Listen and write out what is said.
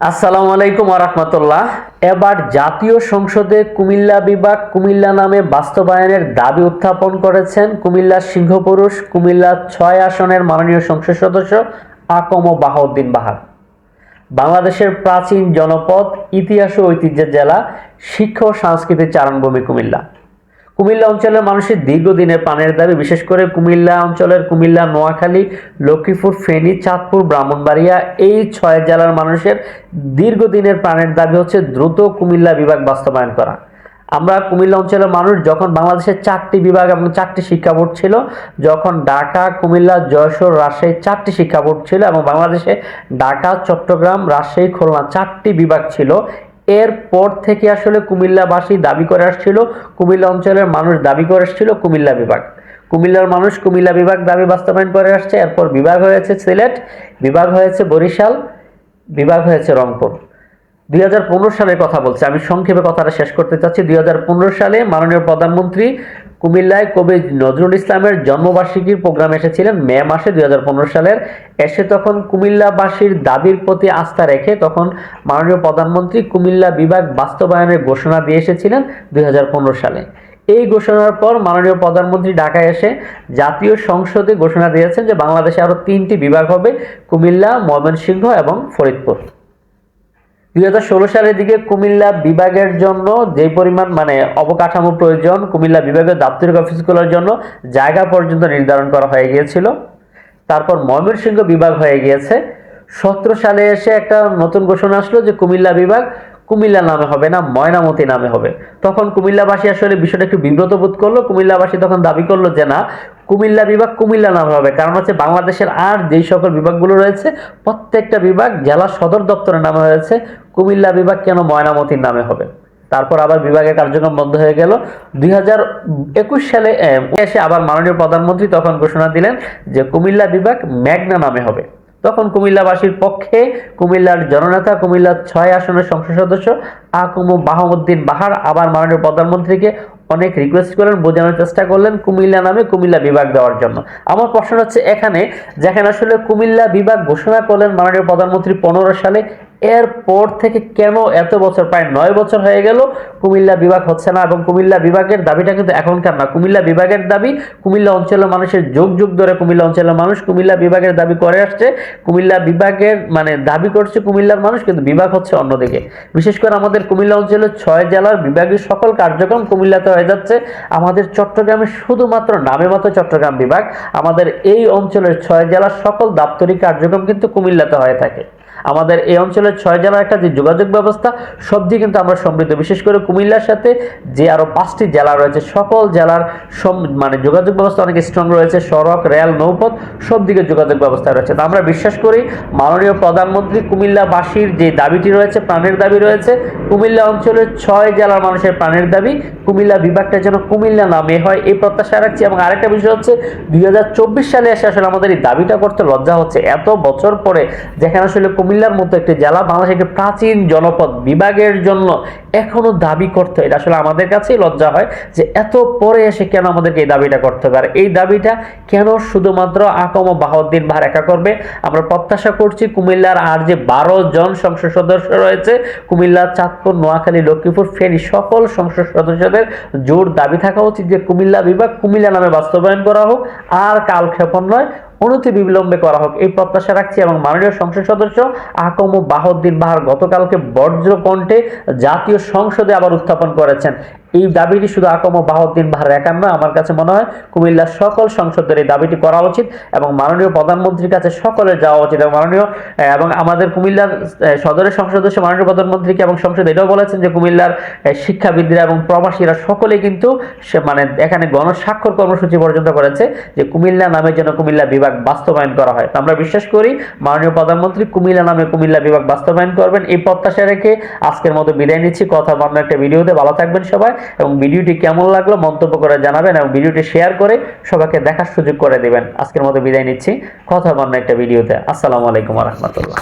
আসসালামু আলাইকুম আরহামতুল্লাহ এবার জাতীয় সংসদে কুমিল্লা বিভাগ কুমিল্লা নামে বাস্তবায়নের দাবি উত্থাপন করেছেন কুমিল্লার সিংহপুরুষ, কুমিল্লা ছয় আসনের মাননীয় সংসদ সদস্য আকম ও বাহাউদ্দিন বাহার। বাংলাদেশের প্রাচীন জনপদ, ইতিহাস ও ঐতিহ্যের জেলা, শিক্ষা ও সংস্কৃতির চারণভূমি কুমিল্লা। কুমিল্লা অঞ্চলের মানুষের দীর্ঘদিনের পানের দাবি, বিশেষ করে কুমিল্লা অঞ্চলের কুমিল্লা, নোয়াখালী, লক্ষ্মীপুর, ফেনী, চাঁদপুর, ব্রাহ্মণবাড়িয়া, এই ছয় জেলার মানুষের দীর্ঘদিনের প্রাণের দাবি হচ্ছে দ্রুত কুমিল্লা বিভাগ বাস্তবায়ন করা। আমরা কুমিল্লা অঞ্চলের মানুষ যখন বাংলাদেশের চারটি বিভাগ এবং চারটি শিক্ষা বোর্ড ছিল, যখন ঢাকা, কুমিল্লা, যশোর, রাজশাহী চারটি শিক্ষা বোর্ড ছিল এবং বাংলাদেশে ঢাকা, চট্টগ্রাম, রাজশাহী, খুলনা চারটি বিভাগ ছিল এরপর থেকে আসলে কুমিল্লাবাসী দাবি করে আসছিল, কুমিল্লা অঞ্চলের মানুষ দাবি করে আসছিল কুমিল্লা বিভাগ। কুমিল্লার মানুষ কুমিল্লা বিভাগ দাবি বাস্তবায়ন করে আসছে, এরপর বিভাগ হয়েছে সিলেট, বিভাগ হয়েছে বরিশাল, বিভাগ হয়েছে রংপুর। দুই সালের কথা বলছে, আমি সংক্ষেপে কথাটা শেষ করতে চাচ্ছি। দুই হাজার পনেরো সালে মাননীয় প্রধানমন্ত্রী কুমিল্লায় কবি নজরুল ইসলামের জন্মবার্ষিকীর প্রোগ্রাম এসেছিলেন মে মাসে দুই হাজার পনেরো সালের। এসে তখন কুমিল্লাবাসীর দাবির প্রতি আস্থা রেখে তখন মাননীয় প্রধানমন্ত্রী কুমিল্লা বিভাগ বাস্তবায়নের ঘোষণা দিয়ে এসেছিলেন দুই হাজার পনেরো সালে। এই ঘোষণার পর মাননীয় প্রধানমন্ত্রী ঢাকায় এসে জাতীয় সংসদে ঘোষণা দিয়েছেন যে বাংলাদেশে আরও তিনটি বিভাগ হবে, কুমিল্লা, ময়মনসিংহ এবং ফরিদপুর। দুই হাজার ষোলো সালের দিকে কুমিল্লা বিভাগের জন্য যে পরিমাণ মানে অবকাঠামো প্রয়োজন, কুমিল্লা বিভাগের দাপ্তরিক অফিসগুলোর জন্য জায়গা পর্যন্ত নির্ধারণ করা হয়ে গিয়েছিল। তারপর ময়মনসিংহ বিভাগ হয়ে গিয়েছে। সতেরো সালে এসে একটা নতুন ঘোষণা আসলো যে কুমিল্লা বিভাগ কুমিল্লা নামে হবে না, ময়নামতি নামে হবে। তখন কুমিল্লাবাসী আসলে বিষয়টা একটু বিব্রত বোধ করল। কুমিল্লাবাসী তখন দাবি করল যে না, কুমিল্লা বিভাগ কুমিল্লা নামে হবে। কারণ হচ্ছে বাংলাদেশের আর যেই সকল বিভাগগুলো রয়েছে, প্রত্যেকটা বিভাগ জেলা সদর দপ্তরের নামে হয়েছে। কুমিল্লা বিভাগ কেন ময়নামতির নামে হবে? তারপর আবার বিভাগের কার্যক্রম বন্ধ হয়ে গেল। দুই হাজার একুশ সালে এসে আবার মাননীয় প্রধানমন্ত্রী তখন ঘোষণা দিলেন যে কুমিল্লা বিভাগ মেঘনা নামে হবে। তখন কুমিল্লাবাসীর পক্ষে কুমিল্লার জননেতা, কুমিল্লার ছয় আসনের সংসদ সদস্য আকুমু বাহমুদ্দিন বাহার আবার মাননীয় প্রধানমন্ত্রীকে অনেক রিকোয়েস্ট করলেন বোঝানোর চেষ্টা করলেন কুমিল্লা নামে কুমিল্লা বিভাগ দেওয়ার জন্য। আমার প্রশ্ন হচ্ছে এখানে, যেখানে আসলে কুমিল্লা বিভাগ ঘোষণা করলেন মাননীয় প্রধানমন্ত্রী পনেরো সালে এরপর থেকে কেন এত বছর, প্রায় নয় বছর হয়ে গেল কুমিল্লা বিভাগ হচ্ছে না এবং কুমিল্লা বিভাগের দাবিটা কিন্তু এখনকার না। কুমিল্লা বিভাগের দাবি, কুমিল্লা অঞ্চলের মানুষের যুগ যুগ ধরে কুমিল্লা অঞ্চলের মানুষ কুমিল্লা বিভাগের দাবি করে আসছে। কুমিল্লা বিভাগের মানে দাবি করছে কুমিল্লার মানুষ, কিন্তু বিভাগ হচ্ছে অন্যদিকে। বিশেষ করে আমাদের কুমিল্লা অঞ্চলের ছয় জেলার বিভাগের সকল কার্যক্রম কুমিল্লাতে হয়ে যাচ্ছে। আমাদের চট্টগ্রামে শুধুমাত্র নামে মতো চট্টগ্রাম বিভাগ। আমাদের এই অঞ্চলের ছয় জেলার সকল দাপ্তরিক কার্যক্রম কিন্তু কুমিল্লাতে হয়ে থাকে। আমাদের এই অঞ্চলের ছয় জেলার একটা যে যোগাযোগ ব্যবস্থা, সব দিকে কিন্তু আমরা সমৃদ্ধ। বিশেষ করে কুমিল্লার সাথে যে আরও পাঁচটি জেলা রয়েছে, সকল জেলার মানে যোগাযোগ ব্যবস্থা অনেক স্ট্রং রয়েছে, সড়ক, রেল, নৌপথ, সব দিকে যোগাযোগ ব্যবস্থা রয়েছে। তো আমরা বিশ্বাস করি মাননীয় প্রধানমন্ত্রী কুমিল্লাবাসীর যে দাবিটি রয়েছে, প্রাণের দাবি রয়েছে, কুমিল্লা অঞ্চলের ছয় জেলার মানুষের প্রাণের দাবি, কুমিল্লা বিভাগটা যেন কুমিল্লা নামে হয়, এই প্রত্যাশা রাখছি। এবং আরেকটা বিষয় হচ্ছে, দুই হাজার চব্বিশ সালে এসে আসলে আমাদের এই দাবিটা করতে লজ্জা হচ্ছে। এত বছর পরে যেখানে আসলে কুমিল্লার মতো একটি জেলা বাংলাদেশের একটি প্রাচীন জনপদ বিভাগের জন্য এখনও দাবি করতে এটা আসলে আমাদের কাছেই লজ্জা হয় যে এত পরে এসে কেন আমাদেরকে এই দাবিটা করতে আর এই দাবিটা কেন শুধুমাত্র আকম বাহাউদ্দিন ভার একা করবে? আমরা প্রত্যাশা করছি কুমিল্লার আর যে বারো জন সংসদ সদস্য রয়েছে কুমিল্লা চাঁদপুর, নোয়াখালী, লক্ষ্মীপুর, ফেনী, সকল সংসদ সদস্যদের জোর দাবি থাকা উচিত যে কুমিল্লা বিভাগ কুমিল্লা নামে বাস্তবায়ন করা হোক। আর কালক্ষেপণ নয় অনতি বিলম্বে করা হোক। এই প্রত্যাশা রাখছি এবং মাননীয় সংসদ সদস্য আকম বাহদ্দিন বাহার গতকালকে কণ্ঠে জাতীয় সংসদে আবার উত্থাপন করেছেন। এই দাবিটি শুধু আকম বাহদ্দিন বাহার একার নয় আমার কাছে মনে হয় কুমিল্লার সকল সংসদের এই দাবিটি করা উচিত এবং মাননীয় প্রধানমন্ত্রীর কাছে সকলের যাওয়া উচিত এবং মাননীয় এবং আমাদের কুমিল্লার সদরের সংসদ সদস্য মাননীয় প্রধানমন্ত্রীকে এবং সংসদ এটাও বলেছেন যে কুমিল্লার শিক্ষাবিদরা এবং প্রবাসীরা সকলেই কিন্তু সে মানে এখানে গণস্বাক্ষর কর্মসূচি পর্যন্ত করেছে যে কুমিল্লা নামে যেন কুমিল্লা বিভাগ বাস্তবায়ন করা হয়। আমরা বিশ্বাস করি মাননীয় প্রধানমন্ত্রী কুমিল্লা নামে কুমিল্লা বিভাগ বাস্তবায়ন করবেন। এই প্রত্যাশা রেখে আজকের মতো বিদায় নিচ্ছি। কথা অন্য একটা ভিডিওতে ভালো থাকবেন সবাই। এবং ভিডিওটি কেমন লাগল মন্তব্য করে জানাবেন এবং ভিডিওটি শেয়ার করে সবাইকে দেখার সুযোগ করে দেবেন। আজকের মতো বিদায় নিচ্ছি। কথা অন্য একটা ভিডিওতে। আসসালামু আলাইকুম রহমতুল্লাহ।